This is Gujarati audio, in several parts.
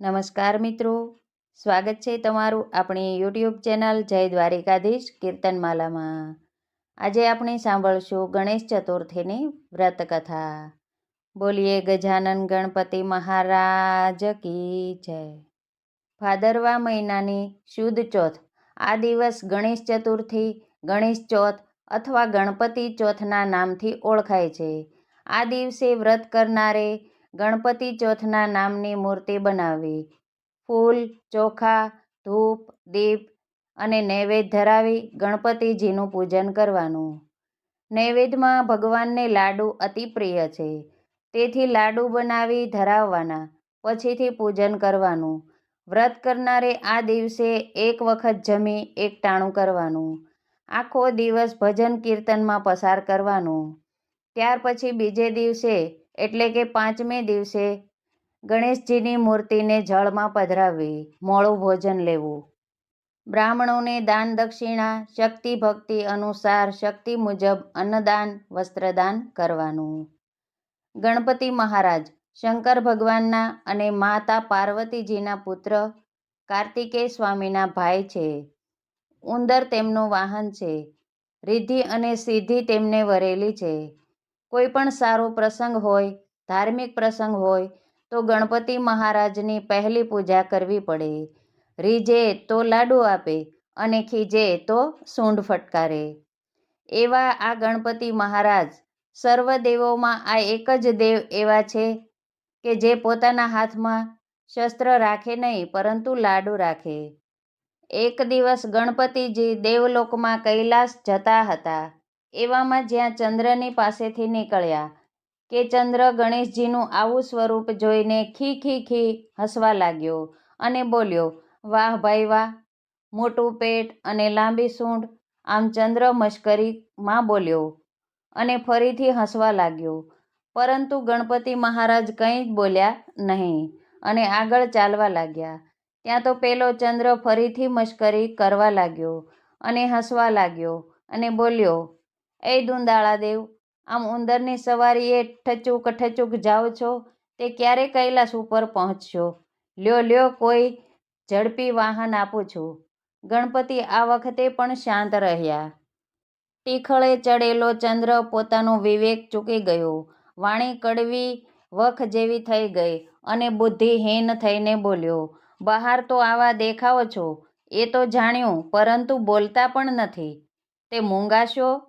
નમસ્કાર મિત્રો. સ્વાગત છે તમારું આપણી યુટ્યુબ ચેનલ જય દ્વારિકાધીશ કીર્તનમાલામાં. આજે આપણે સાંભળશું ગણેશ ચતુર્થીની વ્રતકથા. બોલીએ ગજાનન ગણપતિ મહારાજ કી જય. ભાદરવા મહિનાની શુદ્ધ ચોથ. આ દિવસ ગણેશ ચતુર્થી, ગણેશ ચોથ અથવા ગણપતિ ચોથના નામથી ઓળખાય છે. આ દિવસે વ્રત કરનારે ગણપતિ ચોથના નામની મૂર્તિ બનાવવી ફૂલ, ચોખા, ધૂપ, દીપ અને નૈવેદ્ય ધરાવી ગણપતિજીનું પૂજન કરવાનું. નૈવેદ્યમાં ભગવાનને લાડુ અતિ પ્રિય છે. તેથી લાડુ બનાવી ધરાવવાના, પછીથી પૂજન કરવાનું. વ્રત કરનારે આ દિવસે એક વખત જમી એકટાણું કરવાનું. આખો દિવસ ભજન કીર્તનમાં પસાર કરવાનું. ત્યાર પછી બીજે દિવસે એટલે કે પાંચમે દિવસે ગણેશજીની મૂર્તિને જળમાં પધરાવવી મોડું ભોજન લેવું. બ્રાહ્મણોને દાન દક્ષિણા, શક્તિ ભક્તિ અનુસાર શક્તિ મુજબ અન્નદાન, વસ્ત્રદાન કરવાનું. ગણપતિ મહારાજ, શંકર ભગવાનના અને માતા પાર્વતીજીના પુત્ર કાર્તિકેય સ્વામીના ભાઈ છે. ઉંદર તેમનું વાહન છે. રિદ્ધિ અને સિદ્ધિ તેમને વરેલી છે. કોઈ પણ સારો પ્રસંગ હોય, ધાર્મિક પ્રસંગ હોય, તો ગણપતિ મહારાજની પહેલી પૂજા કરવી પડે. રીજે તો લાડુ આપે, અને ખીજે તો સૂંઢ ફટકારે. એવા આ ગણપતિ મહારાજ સર્વ દેવોમાં આ એક જ દેવ એવા છે કે જે પોતાના હાથમાં શસ્ત્ર રાખે નહીં, પરંતુ લાડુ રાખે. એક દિવસ ગણપતિજી દેવલોકમાં કૈલાસ જતા હતા. એવામાં જ્યાં ચંદ્રની પાસેથી નીકળ્યા કે ચંદ્ર ગણેશજીનું આવું સ્વરૂપ જોઈને ખી ખી ખી હસવા લાગ્યો અને બોલ્યો, વાહ ભાઈ વાહ, મોટું પેટ અને લાંબી સૂંઢ. આમ ચંદ્ર મશ્કરીમાં બોલ્યો અને ફરીથી હસવા લાગ્યો. પરંતુ ગણપતિ મહારાજ કંઈ જ બોલ્યા નહીં અને આગળ ચાલવા લાગ્યા. ત્યાં તો પેલો ચંદ્ર ફરીથી મશ્કરી કરવા લાગ્યો અને હસવા લાગ્યો અને બોલ્યો એ દુંદાળા દેવ, આમ ઉંદરની સવારીએ ઠચુક ઠચુક જાઓ છો, તે ક્યારે કૈલાસ ઉપર પહોંચશો? લ્યો લ્યો, કોઈ ઝડપી વાહન આપું છું. ગણપતિ આ વખતે પણ શાંત રહ્યા. ટીખળે ચડેલો ચંદ્ર પોતાનો વિવેક ચૂકી ગયો. વાણી કડવી વખ જેવી થઈ ગઈ અને બુદ્ધિહીન થઈને બોલ્યો, બહાર તો આવા દેખાવો છો, એ તો જાણ્યું, પરંતુ બોલતા પણ નથી. તે મૂંગાશો?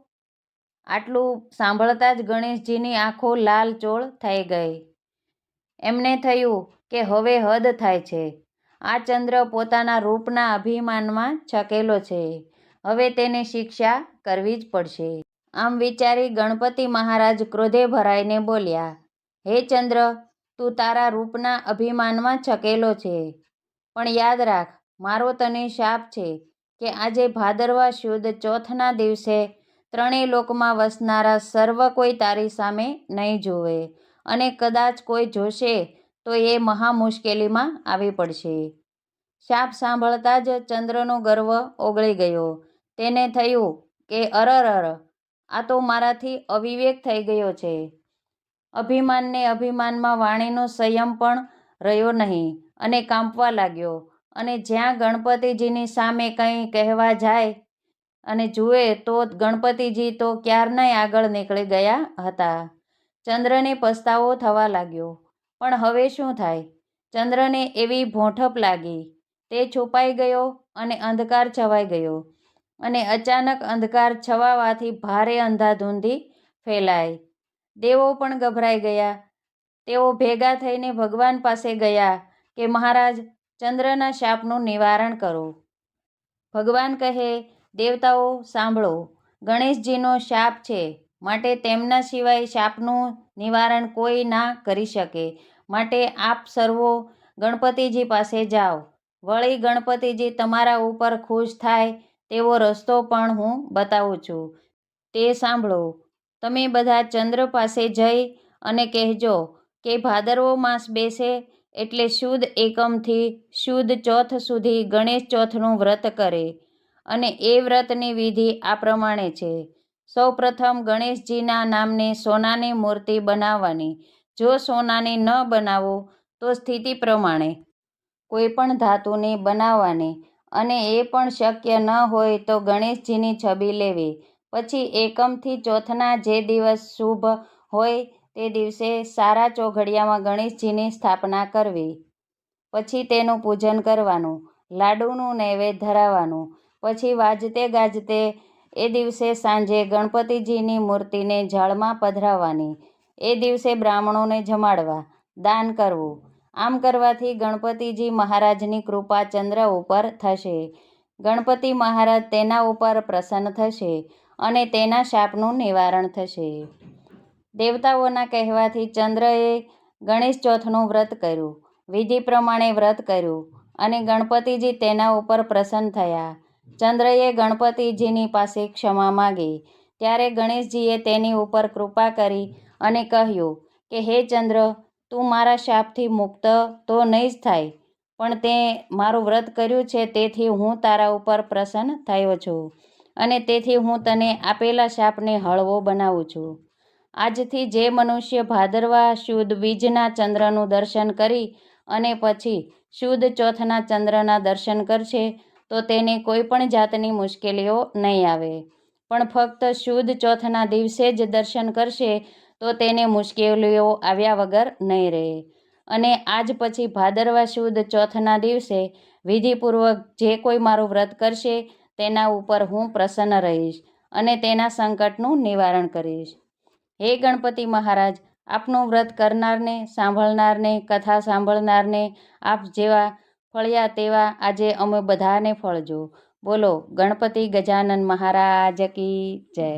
આટલું સાંભળતા જ ગણેશજીની આંખો લાલ ચોળ થઈ ગઈ. એમને થયું કે હવે હદ થાય છે. આ ચંદ્ર પોતાના રૂપના અભિમાનમાં છકેલો છે. હવે તેને શિક્ષા કરવી જ પડશે. આમ વિચારી ગણપતિ મહારાજ ક્રોધે ભરાઈને બોલ્યા, હે ચંદ્ર, તું તારા રૂપના અભિમાનમાં છકેલો છે. પણ યાદ રાખ, મારો તને શાપ છે કે આજે ભાદરવા શુદ્ધ ચોથના દિવસે ત્રણેય લોકમાં વસનારા સર્વ કોઈ તારી સામે નહીં જોવે અને કદાચ કોઈ જોશે તો એ મહા મુશ્કેલીમાં આવી પડશે. શાપ સાંભળતા જ ચંદ્રનો ગર્વ ઓગળી ગયો. તેને થયું કે અરર, આ તો મારાથી અવિવેક થઈ ગયો છે. અભિમાનને અભિમાનમાં વાણીનો સંયમ પણ રહ્યો નહીં અને કાંપવા લાગ્યો અને જ્યાં ગણપતિજીની સામે કંઈ કહેવા જાય અને જુએ તો ગણપતિજી તો ક્યારનાય આગળ નીકળી ગયા હતા. ચંદ્રને પસ્તાવો થવા લાગ્યો. પણ હવે શું થાય? ચંદ્રને એવી ભોંઠપ લાગી. તે છુપાઈ ગયો અને અંધકાર છવાઈ ગયો. અને અચાનક અંધકાર છવાવાથી ભારે અંધાધૂંધી ફેલાઈ. દેવો પણ ગભરાઈ ગયા. તેઓ ભેગા થઈને ભગવાન પાસે ગયા કે, મહારાજ, ચંદ્રના શાપનું નિવારણ કરો. ભગવાન કહે દેવતાઓ, સાંભળો. ગણેશજીનો શાપ છે. માટે તેમના સિવાય શાપનું નિવારણ કોઈ ના કરી શકે. માટે આપ સર્વો ગણપતિજી પાસે જાઓ. વળી ગણપતિજી તમારા ઉપર ખુશ થાય તેવો રસ્તો પણ હું બતાવું છું. તે સાંભળો. તમે બધા ચંદ્ર પાસે જઈ અને કહેજો કે ભાદરવો માસ બેસે એટલે શુદ્ધ એકમથી શુદ્ધ ચોથ સુધી ગણેશ ચોથનું વ્રત કરે. અને એ વ્રતની વિધિ આ પ્રમાણે છે. સૌ પ્રથમ ગણેશજીના નામની સોનાની મૂર્તિ બનાવવાની. જો સોનાની ન બનાવો, તો સ્થિતિ પ્રમાણે. કોઈ પણ ધાતુની બનાવવાની અને એ પણ શક્ય ન હોય તો ગણેશજીની છબી લેવી. પછી એકમથી ચોથના જે દિવસ શુભ હોય તે દિવસે સારા ચોઘડિયામાં ગણેશજીની સ્થાપના કરવી. પછી તેનું પૂજન કરવાનું. લાડુનું નૈવેદ્ય ધરાવવાનું. પછી વાજતે ગાજતે એ દિવસે સાંજે ગણપતિજીની મૂર્તિને જળમાં પધરાવવાની એ દિવસે બ્રાહ્મણોને જમાડવા, દાન કરવું. આમ કરવાથી ગણપતિજી મહારાજની કૃપા ચંદ્ર ઉપર થશે. ગણપતિ મહારાજ તેના ઉપર પ્રસન્ન થશે અને તેના શાપનું નિવારણ થશે. દેવતાઓના કહેવાથી ચંદ્રએ ગણેશ ચોથનું વ્રત કર્યું. વિધિ પ્રમાણે વ્રત કર્યું અને ગણપતિજી તેના ઉપર પ્રસન્ન થયા. ચંદ્રએ ગણપતિજીની પાસે ક્ષમા માગી. ત્યારે ગણેશજીએ તેની ઉપર કૃપા કરી અને કહ્યું કે, હે ચંદ્ર, તું મારા શાપથી મુક્ત તો નહીં જ થાય, પણ તે મારું વ્રત કર્યું છે, તેથી હું તારા ઉપર પ્રસન્ન થયો છું અને તેથી હું તને આપેલા શાપને હળવો બનાવું છું. આજથી જે મનુષ્ય ભાદરવા શુદ્ધ બીજના ચંદ્રનું દર્શન કરી અને પછી શુદ્ધ ચોથના ચંદ્રના દર્શન કરશે તો તેને કોઈ પણ જાતની મુશ્કેલીઓ નહીં આવે. પણ ફક્ત શુદ્ધ ચોથના દિવસે જ દર્શન કરશે, તો તેને મુશ્કેલીઓ આવ્યા વગર નહીં રહે. અને આજ પછી ભાદરવા શુદ્ધ ચોથના દિવસે વિધિપૂર્વક જે કોઈ મારું વ્રત કરશે, તેના ઉપર હું પ્રસન્ન રહીશ અને તેના સંકટનું નિવારણ કરીશ. હે ગણપતિ મહારાજ, આપનું વ્રત કરનારને, સાંભળનારને, કથા સાંભળનારને, આપ જેવા ફળ્યા તેવા આજે અમે બધાને ફળજો. બોલો ગણપતિ ગજાનન મહારાજ કી જય.